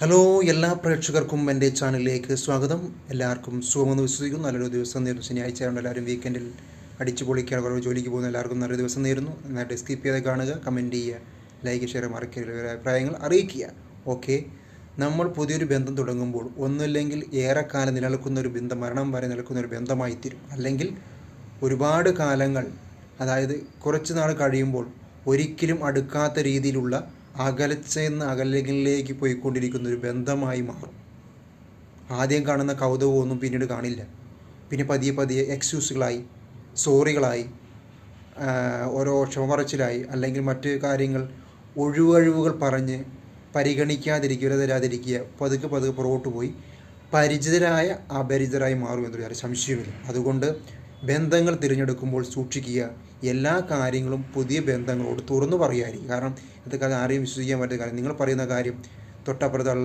Hello എല്ലാ പ്രേക്ഷകർക്കും എന്റെ ചാനലിലേക്ക് സ്വാഗതം. എല്ലാവർക്കും സുഖമെന്ന് വിശ്വസിക്കുന്നു. നല്ലൊരു ദിവസം നേരുന്നു. ശനിയാഴ്ച ആയതുകൊണ്ട് എല്ലാവരും വീക്കെൻഡിൽ അടിച്ചു പൊളിക്കാൻ ജോലിക്ക് പോകുന്ന. എല്ലാവർക്കും നല്ലൊരു ദിവസം നേരുന്നു. നന്നായിട്ട് സ്കിപ്പ് ചെയ്ത് കാണുക കമന്റ് ചെയ്യുക ലൈക്ക് ഷെയർ മറക്കരുത്. അഭിപ്രായങ്ങൾ അറിയിക്കുക. ഓക്കെ നമ്മൾ പുതിയൊരു ബന്ധം തുടങ്ങുമ്പോൾ ഒന്നുമില്ലെങ്കിൽ ഏറെക്കാലം നിലനിൽക്കുന്ന ഒരു ബന്ധം മരണം വരെ നിൽക്കുന്ന ഒരു ബന്ധമായി തീരും അല്ലെങ്കിൽ ഒരുപാട് കാലങ്ങൾ അതായത് കുറച്ച് നാൾ കഴിയുമ്പോൾ ഒരിക്കലും അടുക്കാത്ത രീതിയിലുള്ള അകലച്ചെന്ന് അകലങ്ങളിലേക്ക് പോയിക്കൊണ്ടിരിക്കുന്ന ഒരു ബന്ധമായി മാറും. ആദ്യം കാണുന്ന കൗതുകമൊന്നും പിന്നീട് കാണില്ല. പിന്നെ പതിയെ പതിയെ എക്സ്ക്യൂസുകളായി സോറികളായി ഓരോ ക്ഷമപറച്ചിലായി അല്ലെങ്കിൽ മറ്റ് കാര്യങ്ങൾ ഒഴിവഴിവുകൾ പറഞ്ഞ് പരിഗണിക്കാതിരിക്കുക തരാതിരിക്കുക പതുക്കെ പതുക്കെ പുറകോട്ട് പോയി പരിചിതരായ അപരിചിതരായി മാറും എന്നൊരു സംശയമില്ല അതുകൊണ്ട് ബന്ധങ്ങൾ തിരഞ്ഞെടുക്കുമ്പോൾ സൂക്ഷിക്കുക. എല്ലാ കാര്യങ്ങളും പുതിയ ബന്ധങ്ങളോട് തുറന്നു പറയാതിരിക്കുക കാരണം ഇതൊക്കെ ആരെയും വിശ്വസിക്കാൻ പറ്റുന്ന കാര്യം. നിങ്ങൾ പറയുന്ന കാര്യം തൊട്ടപ്പുറത്തുള്ള